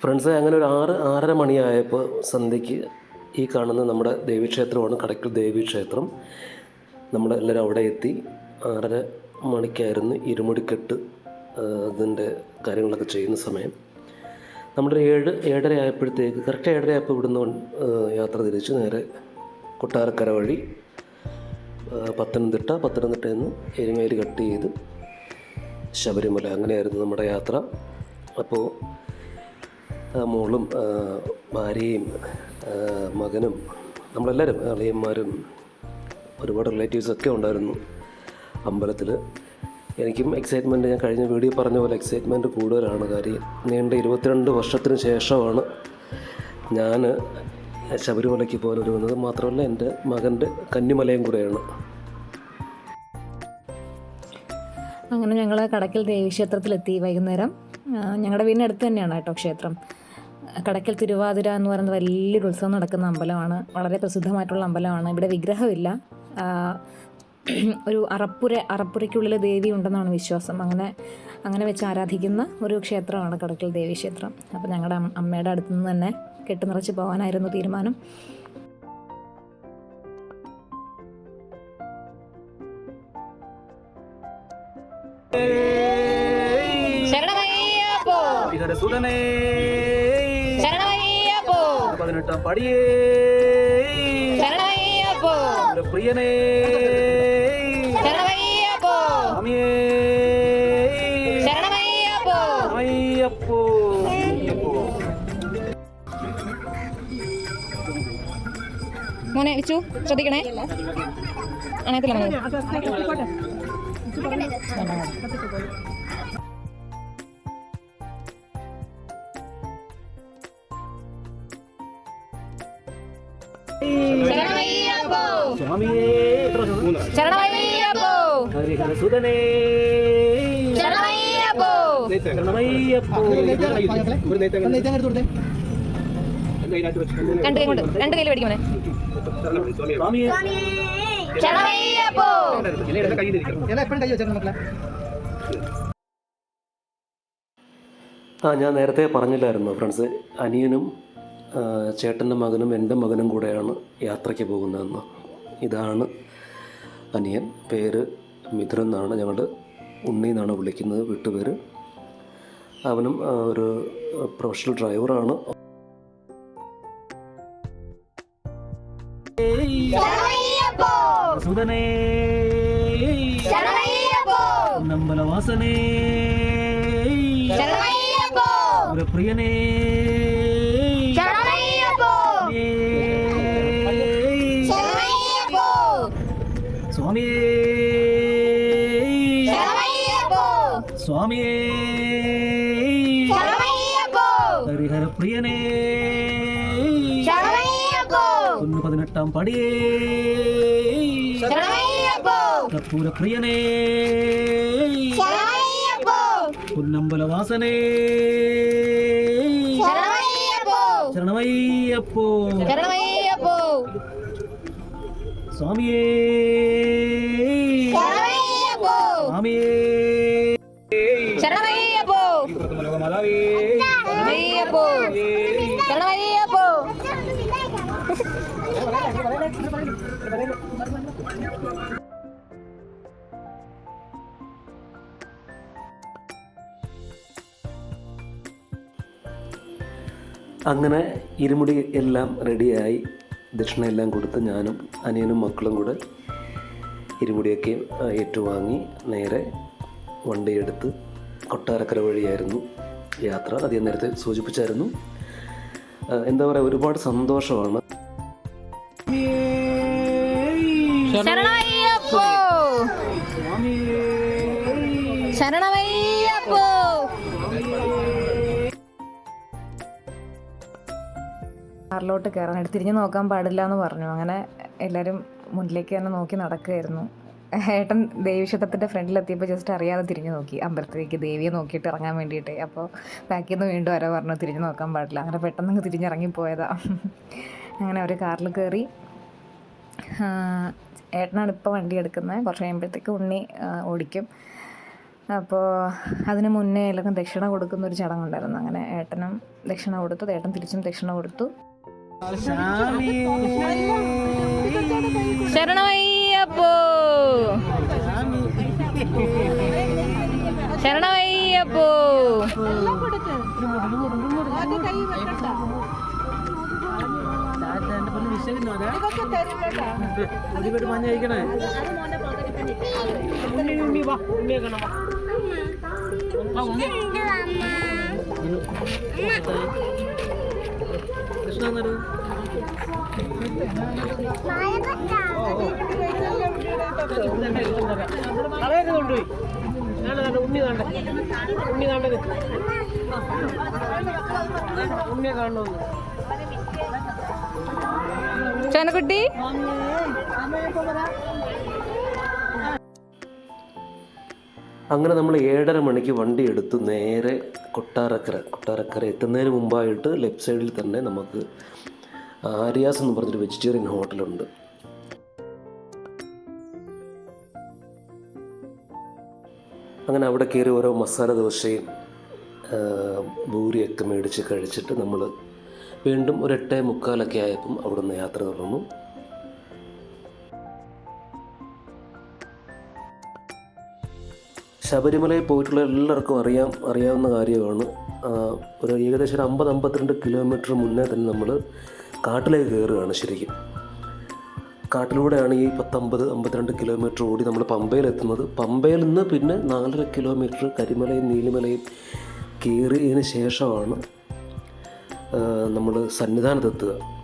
Friends അങ്ങനെ ഒരു ആറ് ആറര മണിയായപ്പോൾ സന്ധ്യയ്ക്ക് ഈ കാണുന്ന നമ്മുടെ ദേവീക്ഷേത്രമാണ് കടയ്ക്കൽ ദേവീക്ഷേത്രം. നമ്മളെല്ലാവരും അവിടെ എത്തി. ആറര മണിക്കായിരുന്നു ഇരുമുടിക്കെട്ട് അതിന്റെ കാര്യങ്ങളൊക്കെ ചെയ്യുന്ന സമയം. നമ്മുടെ ഏഴ് ഏഴര ആയപ്പോഴത്തേക്ക് കറക്റ്റ് ഏഴര ആയപ്പോൾ ഇവിടുന്ന് യാത്ര തിരിച്ച് നേരെ കൊട്ടാരക്കര വഴി പത്തനംതിട്ട പത്തനംതിട്ട നിന്ന് എരുമേലി കട്ട് ചെയ്ത് ശബരിമല അങ്ങനെയായിരുന്നു നമ്മുടെ യാത്ര. അപ്പോൾ മോളും ഭാര്യയും മകനും നമ്മളെല്ലാവരും അളിയന്മാരും ഒരുപാട് റിലേറ്റീവ്സൊക്കെ ഉണ്ടായിരുന്നു അമ്പലത്തിൽ എനിക്കും എക്സൈറ്റ്മെന്റ് ഞാൻ കഴിഞ്ഞ വീഡിയോ പറഞ്ഞ പോലെ എക്സൈറ്റ്മെന്റ് കൂടുതലാണ് കാര്യം. നീണ്ട ഇരുപത്തിരണ്ട് വർഷത്തിന് ശേഷമാണ് ഞാൻ ശബരിമലയ്ക്ക് പോകാൻ ഒരുങ്ങുന്നത് മാത്രമല്ല എന്റെ മകന്റെ കന്നിമലയും കൂടെയാണ്. അങ്ങനെ ഞങ്ങൾ കടക്കൽ ദേവീക്ഷേത്രത്തിലെത്തി വൈകുന്നേരം. ഞങ്ങളുടെ വീടിനടുത്ത് തന്നെയാണ് കേട്ടോ ക്ഷേത്രം. കടക്കൽ തിരുവാതിര എന്ന് പറയുന്ന വലിയൊരു ഉത്സവം നടക്കുന്ന അമ്പലമാണ്. വളരെ പ്രസിദ്ധമായിട്ടുള്ള അമ്പലമാണ്. ഇവിടെ വിഗ്രഹമില്ല. ഒരു അറപ്പുര അറപ്പുരയ്ക്കുള്ളിൽ ദേവി ഉണ്ടെന്നാണ് വിശ്വാസം. അങ്ങനെ അങ്ങനെ വെച്ച് ആരാധിക്കുന്ന ഒരു ക്ഷേത്രമാണ് കടക്കൽ ദേവി ക്ഷേത്രം. അപ്പോൾ ഞങ്ങളുടെ അമ്മയുടെ അടുത്തു നിന്ന് തന്നെ കെട്ട് നിറച്ച് പോകാനായിരുന്നു തീരുമാനം. ശരണമയ്യപ്പോ. പതിനെട്ടാം പടിയേ ശരണമയ്യപ്പോ പ്രിയനേ ശരണമയ്യപ്പോ സ്വാമിയേ ശരണമയ്യപ്പോ അയ്യപ്പോ മോനെ വിച്ചു ശ്രദ്ധിക്കണേ അണയത്തില്ല മോനെ സ്വാമിയേ ശരണമയ്യപ്പോ. ഹരിഹരസുതനേ ശരണമയ്യപ്പോ. ശരണമയ്യപ്പോ. രണ്ട് കൈ കൊണ്ട് രണ്ട് കയ്യിൽ പിടിക്കണേ ശരണമയ്യപ്പോ ആ ഞാൻ നേരത്തെ പറഞ്ഞില്ലായിരുന്നു ഫ്രണ്ട്സ്. അനിയനും ചേട്ടന്റെ മകനും എന്റെ മകനും കൂടെയാണ് യാത്രയ്ക്ക് പോകുന്നതെന്ന്. ഇതാണ് അനിയൻ. പേര് മിഥുൻ എന്നാണ് ഞങ്ങൾ ഉണ്ണി എന്നാണ് വിളിക്കുന്നത് വീട്ടുപേര്. അവനും ഒരു പ്രൊഫഷണൽ ഡ്രൈവറാണ്. സുതനേ നമ്പലവാസനേ. പ്രിയനേ. ഒന്ന് പതിനെട്ടാം പടിയേ ശരണമയ്യപ്പോ കർപ്പൂരപ്രിയനേ ശരണമയ്യപ്പോ പുന്നമ്പലവാസനേ ശരണമയ്യപ്പോ ശരണമയ്യപ്പോ ശരണമയ്യപ്പോ സ്വാമിയേ ശരണമയ്യപ്പോ സ്വാമിയേ അങ്ങനെ ഇരുമുടി എല്ലാം റെഡിയായി. ദക്ഷിണ എല്ലാം കൊടുത്ത് ഞാനും അനിയനും മക്കളും കൂടെ ഇരുമുടിയൊക്കെ ഏറ്റുവാങ്ങി നേരെ വണ്ടിയെടുത്ത് കൊട്ടാരക്കര വഴിയായിരുന്നു യാത്ര. അധികം നേരത്തെ സൂചിപ്പിച്ചായിരുന്നു. എന്താ പറയുക ഒരുപാട് സന്തോഷമാണ്. ശരണമയ്യപ്പോ ശരണമയ്യപ്പോ. കാറിലോട്ട് കയറാൻ തിരിഞ്ഞു നോക്കാൻ പാടില്ല എന്ന് പറഞ്ഞു. അങ്ങനെ എല്ലാവരും മുന്നിലേക്ക് തന്നെ നോക്കി നടക്കുകയായിരുന്നു. ഏട്ടൻ ദേവീക്ഷേത്രത്തിന്റെ ഫ്രണ്ടിലെത്തിയപ്പോൾ ജസ്റ്റ് അറിയാതെ തിരിഞ്ഞു നോക്കി. അമ്പലത്തിലേക്ക് ദേവിയെ നോക്കിയിട്ട് ഇറങ്ങാൻ വേണ്ടിയിട്ട്. അപ്പോൾ ബാക്കിൽ നിന്ന് വീണ്ടും ആരോ പറഞ്ഞു തിരിഞ്ഞു നോക്കാൻ പാടില്ല. അങ്ങനെ പെട്ടെന്ന് തിരിഞ്ഞിറങ്ങി പോയതാ അങ്ങനെ അവർ കാറിൽ കയറി ഏട്ടനാണ് ഇപ്പോൾ വണ്ടി എടുക്കുന്നത്. കുറച്ച് കഴിയുമ്പോഴത്തേക്ക് ഉണ്ണി ഓടിക്കും. അപ്പോൾ അതിന് മുന്നേ എല്ലാവർക്കും ദക്ഷിണ കൊടുക്കുന്ന ഒരു ചടങ്ങുണ്ടായിരുന്നു. അങ്ങനെ ഏട്ടനും ദക്ഷിണ കൊടുത്തു ഏട്ടൻ തിരിച്ചും ദക്ഷിണ കൊടുത്തു. ശരണമയ്യപ്പോ. ശരണമയ്യപ്പോ. മഞ്ഞ കഴിക്കണേ. കൃഷ്ണ എന്നൊരു കളയൊക്കെ കൊണ്ടുപോയി. ഞാൻ കണ്ട ഉണ്ണി കണ്ട ഉണ്ണി കണ്ടത് ഉണ്ണിയെ കാണണമെന്ന്. ചോനക്കുട്ടി? അങ്ങനെ നമ്മൾ ഏഴര മണിക്ക് വണ്ടി എടുത്ത് നേരെ കൊട്ടാരക്കര കൊട്ടാരക്കര എത്തുന്നതിന് മുമ്പായിട്ട് ലെഫ്റ്റ് സൈഡിൽ തന്നെ നമുക്ക് ആര്യാസ് എന്ന് പറഞ്ഞൊരു വെജിറ്റേറിയൻ ഹോട്ടലുണ്ട് അങ്ങനെ അവിടെ കയറി ഓരോ മസാല ദോശയും ഭൂരിയൊക്കെ മേടിച്ച് കഴിച്ചിട്ട് നമ്മൾ വീണ്ടും ഒരു മുക്കാലൊക്കെ ആയപ്പം അവിടുന്ന് യാത്ര തുടർന്നു. ശബരിമലയിൽ പോയിട്ടുള്ള എല്ലാവർക്കും അറിയാം അറിയാവുന്ന കാര്യമാണ്. ഒരു ഏകദേശം ഒരു അമ്പത് അമ്പത്തിരണ്ട് കിലോമീറ്റർ മുന്നേ തന്നെ നമ്മൾ കാട്ടിലേക്ക് കയറുകയാണ് ശരിക്കും. കാട്ടിലൂടെയാണ് ഈ പത്തമ്പത് അമ്പത്തിരണ്ട് കിലോമീറ്റർ ഓടി നമ്മൾ പമ്പയിലെത്തുന്നത്. പമ്പയിൽ നിന്ന് പിന്നെ നാലര കിലോമീറ്റർ കരിമലയും നീലിമലയും കയറിയതിന് ശേഷമാണ് നമ്മൾ സന്നിധാനത്തെത്തുക.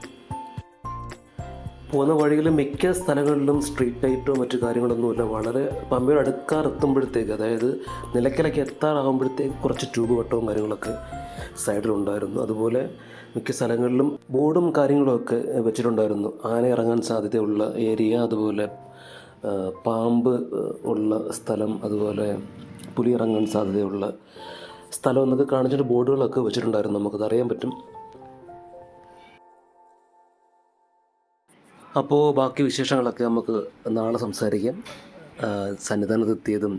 പോകുന്ന വഴിയിൽ മിക്ക സ്ഥലങ്ങളിലും സ്ട്രീറ്റ് ലൈറ്റോ മറ്റു കാര്യങ്ങളൊന്നുമില്ല. വളരെ പമ്പയുടെ അടുക്കാറെത്തുമ്പോഴത്തേക്ക് അതായത് നിലയ്ക്കലേക്ക് എത്താറാകുമ്പോഴത്തേക്ക് കുറച്ച് ട്യൂബ് വട്ടവും കാര്യങ്ങളൊക്കെ സൈഡിലുണ്ടായിരുന്നു. അതുപോലെ മിക്ക സ്ഥലങ്ങളിലും ബോർഡും കാര്യങ്ങളൊക്കെ വെച്ചിട്ടുണ്ടായിരുന്നു. ആന ഇറങ്ങാൻ സാധ്യതയുള്ള ഏരിയ അതുപോലെ പാമ്പ് ഉള്ള സ്ഥലം അതുപോലെ പുലി ഇറങ്ങാൻ സാധ്യതയുള്ള സ്ഥലം എന്നൊക്കെ കാണിച്ചിട്ട് ബോർഡുകളൊക്കെ വെച്ചിട്ടുണ്ടായിരുന്നു. നമുക്കത് അറിയാൻ പറ്റും. അപ്പോൾ ബാക്കി വിശേഷങ്ങളൊക്കെ നമുക്ക് നാളെ സംസാരിക്കാം. സന്നിധാനത്തെത്തിയതും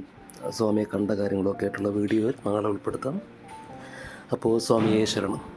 സ്വാമിയെ കണ്ട കാര്യങ്ങളൊക്കെ ആയിട്ടുള്ള വീഡിയോയിൽ നാളെ ഉൾപ്പെടുത്താം. അപ്പോൾ സ്വാമിയെ ശരണം.